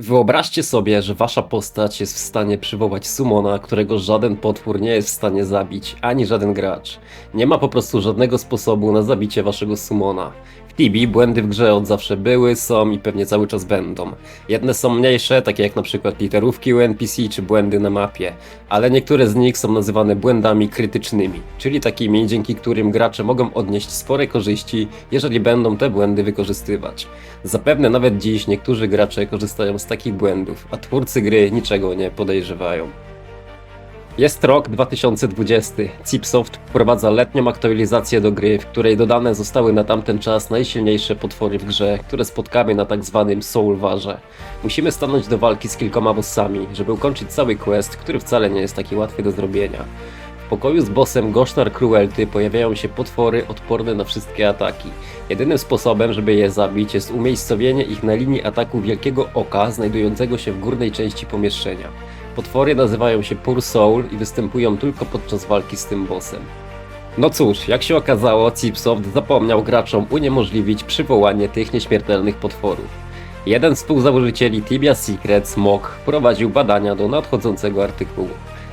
Wyobraźcie sobie, że wasza postać jest w stanie przywołać sumona, którego żaden potwór nie jest w stanie zabić, ani żaden gracz. Nie ma po prostu żadnego sposobu na zabicie waszego sumona. W Tibi błędy w grze od zawsze były, są i pewnie cały czas będą. Jedne są mniejsze, takie jak na przykład literówki u NPC czy błędy na mapie, ale niektóre z nich są nazywane błędami krytycznymi, czyli takimi, dzięki którym gracze mogą odnieść spore korzyści, jeżeli będą te błędy wykorzystywać. Zapewne nawet dziś niektórzy gracze korzystają z takich błędów, a twórcy gry niczego nie podejrzewają. Jest rok 2020. Cipsoft wprowadza letnią aktualizację do gry, w której dodane zostały na tamten czas najsilniejsze potwory w grze, które spotkamy na tak zwanym Soulwarze. Musimy stanąć do walki z kilkoma bossami, żeby ukończyć cały quest, który wcale nie jest taki łatwy do zrobienia. Pokoju z bossem Gosztar Cruelty pojawiają się potwory odporne na wszystkie ataki. Jedynym sposobem, żeby je zabić jest umiejscowienie ich na linii ataku Wielkiego Oka, znajdującego się w górnej części pomieszczenia. Potwory nazywają się Pur Soul i występują tylko podczas walki z tym bossem. No cóż, jak się okazało, Cipsoft zapomniał graczom uniemożliwić przywołanie tych nieśmiertelnych potworów. Jeden z współzałożycieli Tibia Secrets, Mok, prowadził badania do nadchodzącego artykułu.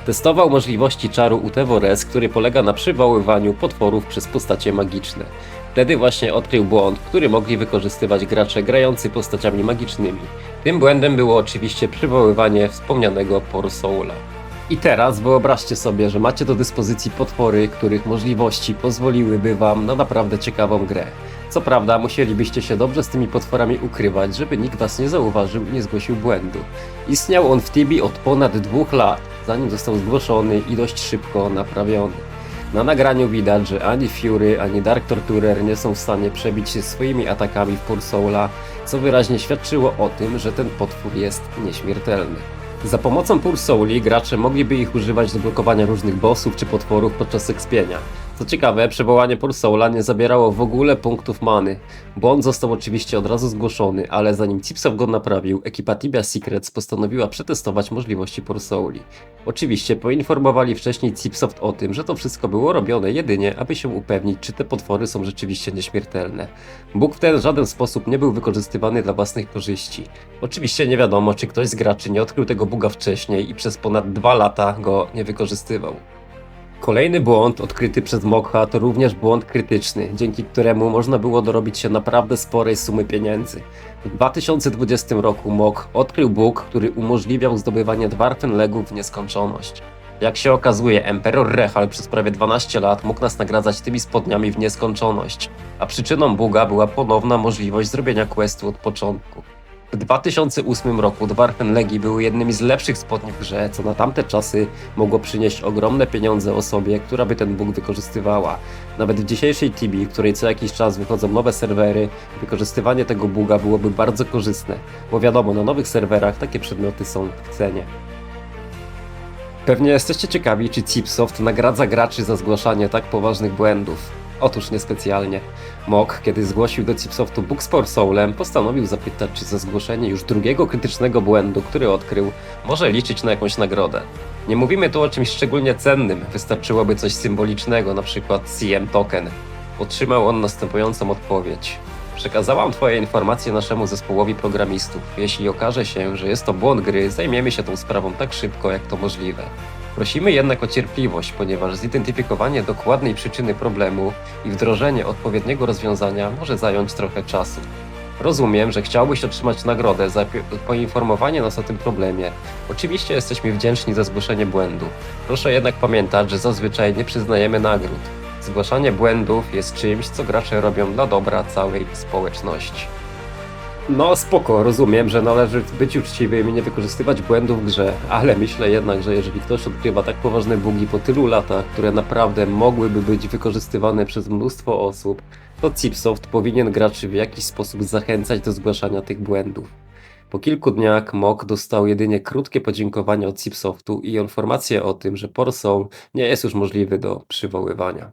Testował możliwości czaru Utevores, który polega na przywoływaniu potworów przez postacie magiczne. Wtedy właśnie odkrył błąd, który mogli wykorzystywać gracze grający postaciami magicznymi. Tym błędem było oczywiście przywoływanie wspomnianego Por Soula. I teraz wyobraźcie sobie, że macie do dyspozycji potwory, których możliwości pozwoliłyby wam na naprawdę ciekawą grę. Co prawda, musielibyście się dobrze z tymi potworami ukrywać, żeby nikt was nie zauważył i nie zgłosił błędu. Istniał on w Tibi od ponad dwóch lat, zanim został zgłoszony i dość szybko naprawiony. Na nagraniu widać, że ani Fury, ani Dark Torturer nie są w stanie przebić się swoimi atakami w Pur Soula, co wyraźnie świadczyło o tym, że ten potwór jest nieśmiertelny. Za pomocą Pur Souli gracze mogliby ich używać do blokowania różnych bossów czy potworów podczas ekspienia. Co ciekawe, przywołanie Pur Soula nie zabierało w ogóle punktów many. Błąd został oczywiście od razu zgłoszony, ale zanim Cipsoft go naprawił, ekipa Tibia Secrets postanowiła przetestować możliwości Pur Souli. Oczywiście poinformowali wcześniej Cipsoft o tym, że to wszystko było robione jedynie, aby się upewnić, czy te potwory są rzeczywiście nieśmiertelne. Bóg w ten żaden sposób nie był wykorzystywany dla własnych korzyści. Oczywiście nie wiadomo, czy ktoś z graczy nie odkrył tego buga wcześniej i przez ponad dwa lata go nie wykorzystywał. Kolejny błąd odkryty przez Mokha to również błąd krytyczny, dzięki któremu można było dorobić się naprawdę sporej sumy pieniędzy. W 2020 roku Mok odkrył bóg, który umożliwiał zdobywanie Dwarfenlegów w nieskończoność. Jak się okazuje, Emperor Rehal przez prawie 12 lat mógł nas nagradzać tymi spodniami w nieskończoność, a przyczyną buga była ponowna możliwość zrobienia questu od początku. W 2008 roku Dwarfenlegi były jednymi z lepszych spodni w grze, co na tamte czasy mogło przynieść ogromne pieniądze osobie, która by ten bóg wykorzystywała. Nawet w dzisiejszej w której co jakiś czas wychodzą nowe serwery, wykorzystywanie tego buga byłoby bardzo korzystne, bo wiadomo, na nowych serwerach takie przedmioty są w cenie. Pewnie jesteście ciekawi, czy Cipsoft nagradza graczy za zgłaszanie tak poważnych błędów. Otóż niespecjalnie. Mok, kiedy zgłosił do Cipsoftu Book Sport Soulem, postanowił zapytać, czy za zgłoszenie już drugiego krytycznego błędu, który odkrył, może liczyć na jakąś nagrodę. Nie mówimy tu o czymś szczególnie cennym, wystarczyłoby coś symbolicznego, przykład CM Token. Otrzymał on następującą odpowiedź. Przekazałam Twoje informacje naszemu zespołowi programistów. Jeśli okaże się, że jest to błąd gry, zajmiemy się tą sprawą tak szybko, jak to możliwe. Prosimy jednak o cierpliwość, ponieważ zidentyfikowanie dokładnej przyczyny problemu i wdrożenie odpowiedniego rozwiązania może zająć trochę czasu. Rozumiem, że chciałbyś otrzymać nagrodę za poinformowanie nas o tym problemie. Oczywiście jesteśmy wdzięczni za zgłoszenie błędu. Proszę jednak pamiętać, że zazwyczaj nie przyznajemy nagród. Zgłaszanie błędów jest czymś, co gracze robią dla dobra całej społeczności. No spoko, rozumiem, że należy być uczciwym i nie wykorzystywać błędów w grze, ale myślę jednak, że jeżeli ktoś odkrywa tak poważne bugi po tylu latach, które naprawdę mogłyby być wykorzystywane przez mnóstwo osób, to Cipsoft powinien graczy w jakiś sposób zachęcać do zgłaszania tych błędów. Po kilku dniach Mok dostał jedynie krótkie podziękowanie od Cipsoftu i informację o tym, że Por Soul nie jest już możliwy do przywoływania.